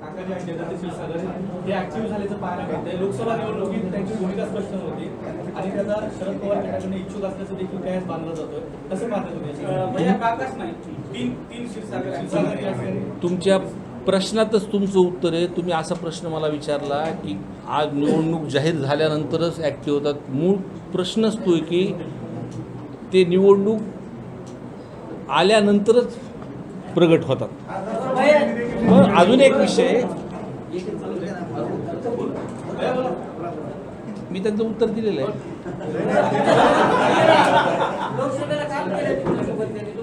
हे ऍक्टिव्ह झाल्याचं पाहायला मिळतंय. लोकसभा निवडणुकीत त्यांची भूमिका स्पष्ट नव्हती. आणि त्याचा शरद पवार गटाकडून इच्छुक असल्याचं देखील काय बांधलं जातोय. कसं पाहता तुम्ही याच्याकडे? भैया काकाच नाही तीन तीन क्षीरसागर क्षीरसागर या ठिकाणी तुमच्या प्रश्नातच तुमचं उत्तर आहे. तुम्ही असा प्रश्न मला विचारला की आज निवडणूक जाहीर झाल्यानंतरच ॲक्टिव्ह होतात. मूळ प्रश्नच तो आहे की ते निवडणूक आल्यानंतरच प्रगट होतात. पण अजून एक विषय. मी त्यांचं उत्तर दिलेलं आहे.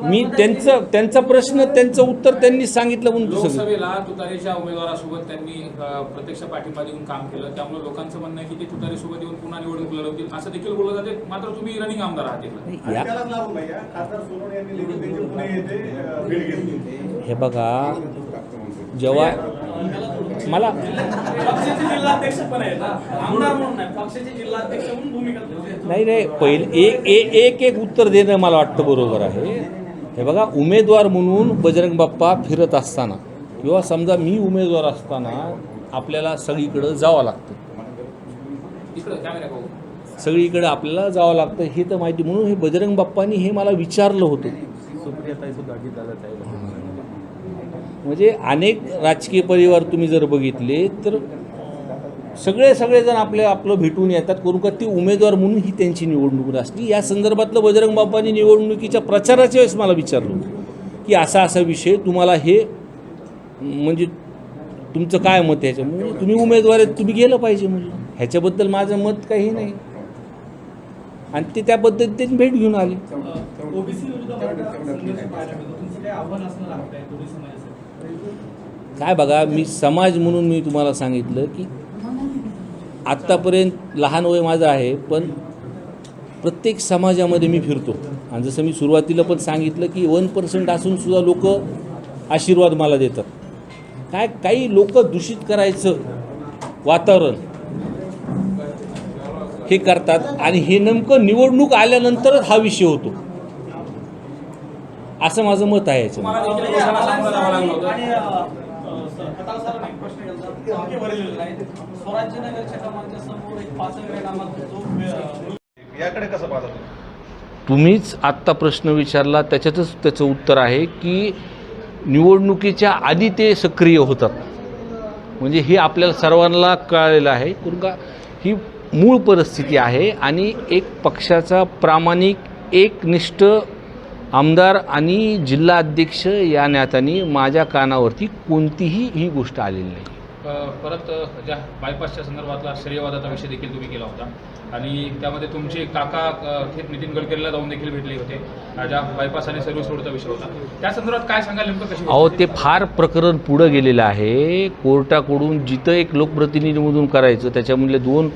मी त्यांचं त्यांचा प्रश्न त्यांचं उत्तर त्यांनी सांगितलं म्हणून लोकसभेला तुतारीच्या उमेदवारासोबत त्यांनी प्रत्यक्ष पाठिंबा देऊन काम केलं. त्यामुळे लोकांचं म्हणणं आहे की ते तुतारीसोबत येऊन पुन्हा निवडणूक लढवतील. असं देखील बोललं जाते. मात्र तुम्ही रनिंग आमदार आहात हे बघा जेव्हा मला पक्षाचे जिल्हाध्यक्ष पण आहेत ना आमदार म्हणून नाही पक्षाचे जिल्हाध्यक्ष म्हणून भूमिका तुमची. नाही नाही पहिले एक एक एक एक उत्तर देणं मला वाटतं बरोबर आहे. हे बघा उमेदवार म्हणून बजरंग बाप्पा फिरत असताना किंवा समजा मी उमेदवार असताना आपल्याला सगळीकडं जावं लागतं. सगळीकडे आपल्याला जावं लागतं हे तर माहिती. म्हणून हे बजरंग बाप्पांनी हे मला विचारलं होतं. म्हणजे अनेक राजकीय परिवार तुम्ही जर बघितले तर सगळे सगळेजण आपले आपलं भेटून येतात. करून का ती उमेदवार म्हणून ही त्यांची निवडणूक असली या संदर्भातलं बजरंग बाप्पांनी निवडणुकीच्या प्रचाराच्या वेळेस मला विचारलं की असा असा विषय तुम्हाला हे म्हणजे तुमचं काय मत ह्याच्यामुळे म्हणजे तुम्ही उमेदवार आहेत तुम्ही गेलं पाहिजे म्हणजे ह्याच्याबद्दल माझं मत काही नाही. आणि ते त्या पद्धतीने भेट घेऊन आले. काय बघा मी समाज म्हणून मी तुम्हाला सांगितलं की आत्तापर्यंत लहान वय माझं आहे पण प्रत्येक समाजामध्ये मी फिरतो. आणि जसं मी सुरुवातीला पण सांगितलं की वन पर्सेंट असूनसुद्धा लोक आशीर्वाद मला देतात. काय काही लोक दूषित करायचं वातावरण हे करतात आणि हे नेमकं निवडणूक आल्यानंतरच हा विषय होतो. असं माझं मत आहे याच्यामध्ये. तुम्हीच आत्ता प्रश्न विचारला त्याच्यातच त्याचं उत्तर आहे की निवडणुकीच्या आधी ते सक्रिय होतात. म्हणजे हे आपल्याला सर्वांना कळलेलं आहे. करून का ही मूळ परिस्थिती आहे आणि एक पक्षाचा प्रामाणिक एकनिष्ठ आमदार आणि जिल्हा अध्यक्ष या नात्याने माझ्या कानावरती कोणतीही ही गोष्ट आलेली नाही. परत ज्या बायपासच्या संदर्भातला श्रेयवादाचा विषय देखील तुम्ही केला होता. आणि त्यामध्ये तुमचे काका थेट नितीन गडकरीला जाऊन देखील भेटले होते. ज्या बायपास आणि सर्व्हिस रोडचा विषय होता. त्या संदर्भात काय सांगाल नेमकं कशी अहो ते फार प्रकरण पुढं गेलेलं आहे. कोर्टाकडून जिथं एक लोकप्रतिनिधीमधून करायचं त्याच्यामधले दोन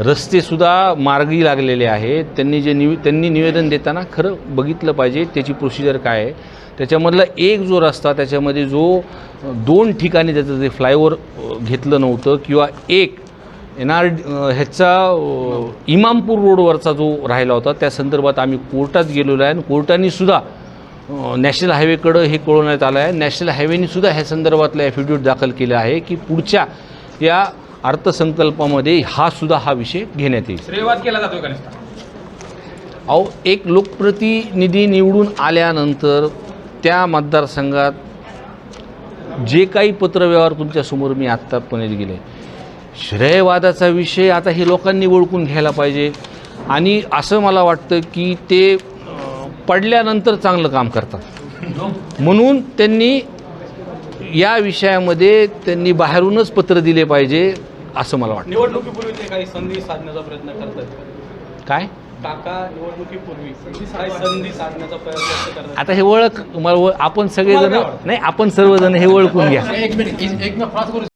रस्तेसुद्धा मार्गी लागलेले आहेत त्यांनी जे निव त्यांनी निवेदन देताना खरं बघितलं पाहिजे त्याची प्रोसिजर काय आहे. त्याच्यामधला एक जो रस्ता त्याच्यामध्ये जो दोन ठिकाणी त्याचं जे फ्लायओव्हर घेतलं नव्हतं किंवा एक एन आर ह्याचा इमामपूर रोडवरचा जो राहिला होता त्या संदर्भात आम्ही कोर्टात गेलेलो आहे. आणि कोर्टानेसुद्धा नॅशनल हायवेकडं हे कळवण्यात आलं आहे. नॅशनल हायवेनेसुद्धा ह्या संदर्भातलं ॲफिडेविट दाखल केलं आहे की पुढच्या या अर्थसंकल्पामध्ये हा सुद्धा हा विषय घेण्यात येईल. श्रेयवाद केला का नुसता? अहो एक लोकप्रतिनिधी निवडून आल्यानंतर त्या मतदारसंघात जे काही पत्रव्यवहार तुमच्यासमोर मी आत्तापर्यंत गेले. श्रेयवादाचा विषय आता हे लोकांनी ओळखून घ्यायला पाहिजे. आणि असं मला वाटतं की ते पडल्यानंतर चांगलं काम करतात. म्हणून त्यांनी या विषयामध्ये त्यांनी बाहेरूनच पत्र दिले पाहिजे. असं मला वाटतं. निवडणुकीपूर्वी ते काही संधी साधण्याचा प्रयत्न करतात काय? काका निवडणुकीपूर्वी काही संधी साधण्याचा प्रयत्न करतात. आता हे ओळख मला आपण सगळेजण नाही आपण सर्वजण हे ओळखून घ्या.